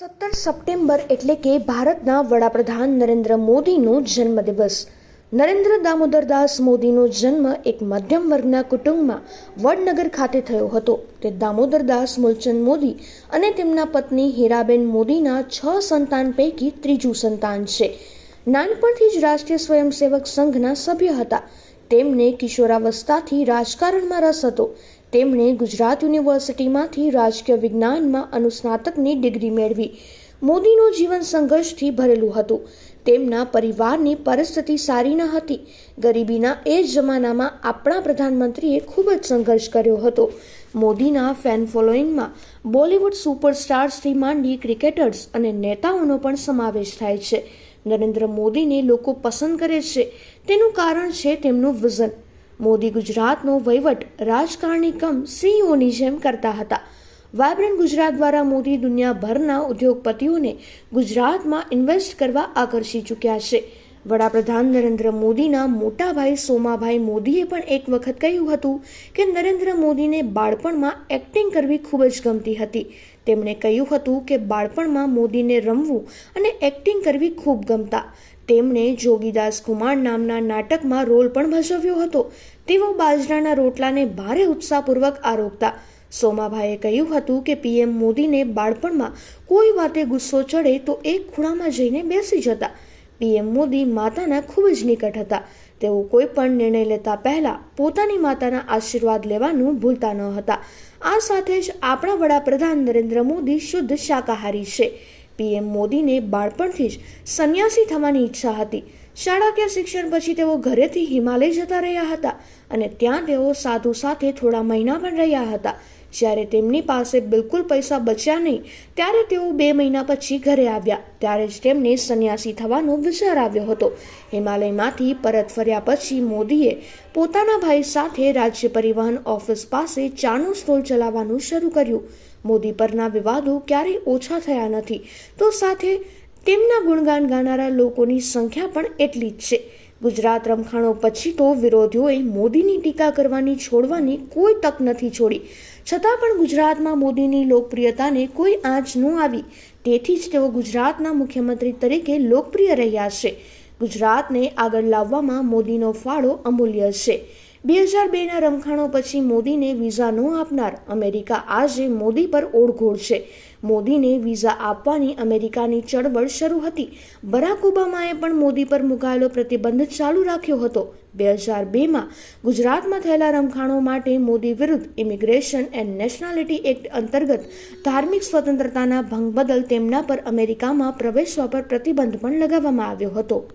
સત્તર સપ્ટેમ્બર એટલે કે ભારતના વડાપ્રધાન નરેન્દ્ર મોદીનો જન્મદિવસ. નરેન્દ્ર દામોદરદાસ મોદીનો જન્મ એક મધ્યમ વર્ગના કુટુંબમાં વડનગર ખાતે થયો હતો. તે દામોદરદાસ મૂલચંદ મોદી અને તેમના પત્ની હીરાબેન મોદીના છ સંતાન પૈકી ત્રીજું સંતાન છે. નાનપણથી જ રાષ્ટ્રીય સ્વયંસેવક સંઘના સભ્ય હતા. તેમને કિશોરાવસ્થાથી રાજકારણમાં રસ હતો. તેમણે ગુજરાત યુનિવર્સિટીમાંથી રાજકીય વિજ્ઞાનમાં અનુસ્નાતકની ડિગ્રી મેળવી. મોદીનું જીવન સંઘર્ષથી ભરેલું હતું. તેમના પરિવારની પરિસ્થિતિ સારી ન હતી. ગરીબીના એ જમાનામાં આપણા પ્રધાનમંત્રીએ ખૂબ જ સંઘર્ષ કર્યો હતો. મોદીના ફેન ફોલોઈંગમાં બોલિવૂડ સુપરસ્ટાર્સથી માંડી ક્રિકેટર્સ અને નેતાઓનો પણ સમાવેશ થાય છે. નરેન્દ્ર મોદીને લોકો પસંદ કરે છે. તેનું કારણ છે તેમનું વિઝન. મોદી ગુજરાતનો વહીવટ રાજકારણી કમ સીઈઓની જેમ કરતા હતા. વાયબ્રન્ટ ગુજરાત દ્વારા મોદી દુનિયાભરના ઉદ્યોગપતિઓને ગુજરાતમાં ઇન્વેસ્ટ કરવા આકર્ષી ચૂક્યા છે. વડાપ્રધાન નરેન્દ્ર મોદીના મોટા ભાઈ સોમાભાઈ મોદીએ પણ એક વખત કહ્યું હતું કે નરેન્દ્ર મોદીને બાળપણમાં એક્ટિંગ કરવી ખૂબ જ ગમતી હતી. તેમણે કહ્યું હતું કે બાળપણમાં મોદીને રમવું અને એક્ટિંગ કરવી ખૂબ ગમતા. તેમણે જોગીદાસ કુમાર નામના નાટકમાં રોલ પણ ભજવ્યો હતો. તેઓ બાજરાના રોટલાને ભારે ઉત્સાહપૂર્વક આરોગતા સોમાભાઈએ કહ્યું હતું કે પીએમ મોદીને બાળપણમાં કોઈ વાતે ગુસ્સો ચડે તો એક ખૂણામાં જઈને બેસી જતા. પીએમ મોદી માતાના ખૂબ જ નિકટ હતા. તેઓ કોઈ પણ નિર્ણય લેતા પહેલા પોતાની માતાના આશીર્વાદ લેવાનું ભૂલતા ન હતા. આ સાથે જ આપણા વડાપ્રધાન નરેન્દ્ર મોદી શુદ્ધ શાકાહારી છે. પીએમ મોદીને બાળપણથી જ સંન્યાસી થવાની ઈચ્છા હતી. શાળાકીય શિક્ષણ પછી તેઓ ઘરેથી હિમાલય જતા રહ્યા હતા અને ત્યાં તેઓ સાધુ સાથે થોડા મહિના પણ રહ્યા હતા. જ્યારે તેમની પાસે બિલકુલ પૈસા બચ્યા નહીં, ત્યારે તેઓ બે મહિના પછી ઘરે આવ્યા. ત્યારે જ તેમને સંન્યાસી થવાનો વિચાર આવ્યો હતો. હિમાલયમાંથી પરત ફર્યા પછી મોદીએ પોતાના ભાઈ સાથે રાજ્ય પરિવહન ઓફિસ પાસે ચાનો સ્ટોલ ચલાવવાનું શરૂ કર્યું. મોદી પરના વિવાદો ક્યારેય ઓછા થયા નથી. તો સાથે તેમના ગુણગાન ગાનારા લોકોની સંખ્યા પણ એટલી જ છે. ગુજરાત રમખાણો પછી તો વિરોધીઓએ મોદીની ટીકા કરવાની છોડવાની કોઈ તક નથી છોડી. છતાં પણ ગુજરાતમાં મોદીની લોકપ્રિયતાને કોઈ આંચ ન આવી. તેથી જ તેઓ ગુજરાતના મુખ્યમંત્રી તરીકે લોકપ્રિય રહ્યા છે. ગુજરાતને આગળ લાવવામાં મોદીનો ફાળો અમૂલ્ય છે. બે હજાર બેના રમખાણો પછી મોદીને વિઝા ન આપનાર અમેરિકા આજે મોદી પર ઓળઘોળ છે. મોદીને વિઝા આપવાની અમેરિકાની ચળવળ શરૂ હતી. બરાક ઓબામાએ પણ મોદી પર મુકાયેલો પ્રતિબંધ ચાલુ રાખ્યો હતો. બે હજાર બેમાં ગુજરાતમાં થયેલા રમખાણો માટે મોદી વિરુદ્ધ ઇમિગ્રેશન એન્ડ નેશનાલિટી એક્ટ અંતર્ગત ધાર્મિક સ્વતંત્રતાના ભંગ બદલ તેમના પર અમેરિકામાં પ્રવેશવા પર પ્રતિબંધ પણ લગાવવામાં આવ્યો હતો.